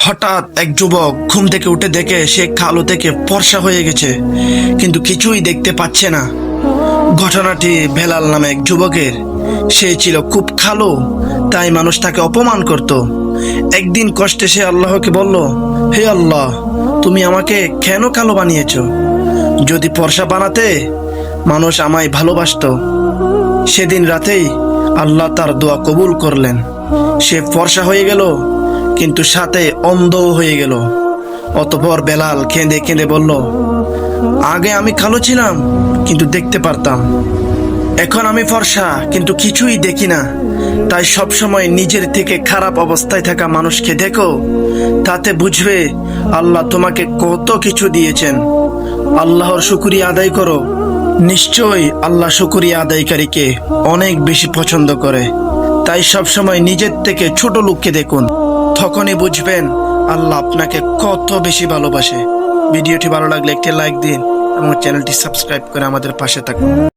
হঠাৎ এক যুবক ঘুম থেকে উঠে দেখে সে কালো থেকে ফর্সা হয়ে গেছে, কিন্তু কিছুই দেখতে পাচ্ছে না। ঘটনাটি ভেলাল নামে এক যুবকের। সে ছিল খুব কালো তাই মানুষ তাকে অপমান করত। একদিন কষ্টে সে আল্লাহকে বলল, হে আল্লাহ, তুমি আমাকে কেন কালো বানিয়েছ? যদি ফর্সা বানাতে মানুষ আমায় ভালোবাসতো, সেদিন রাতেই আল্লাহ তার দোয়া কবুল করলেন। সে ফর্সা হয়ে গেল কিন্তু সাথে অন্ধও হয়ে গেল। অতপর বেলাল কেঁদে কেঁদে বলল, আগে আমি কালো ছিলাম, কিন্তু দেখতে পারতাম। এখন আমি ফর্সা, কিন্তু কিছুই দেখি না। তাই সবসময় নিজের থেকে খারাপ অবস্থায় থাকা মানুষকে দেখো। তাতে বুঝবে আল্লাহ তোমাকে কত কিছু দিয়েছেন। আল্লাহর শুকুরিয়া আদায় করো। নিশ্চয়ই আল্লাহ শুকুরিয়া আদায়কারীকে অনেক বেশি পছন্দ করে। তাই সবসময় নিজের থেকে ছোট লোককে দেখুন। তখনই বুঝবেন আল্লাহ আপনাকে কত বেশি ভালোবাসে। ভিডিওটি ভালো লাগলে একটি লাইক দিন এবং চ্যানেলটি সাবস্ক্রাইব করে আমাদের পাশে থাকুন।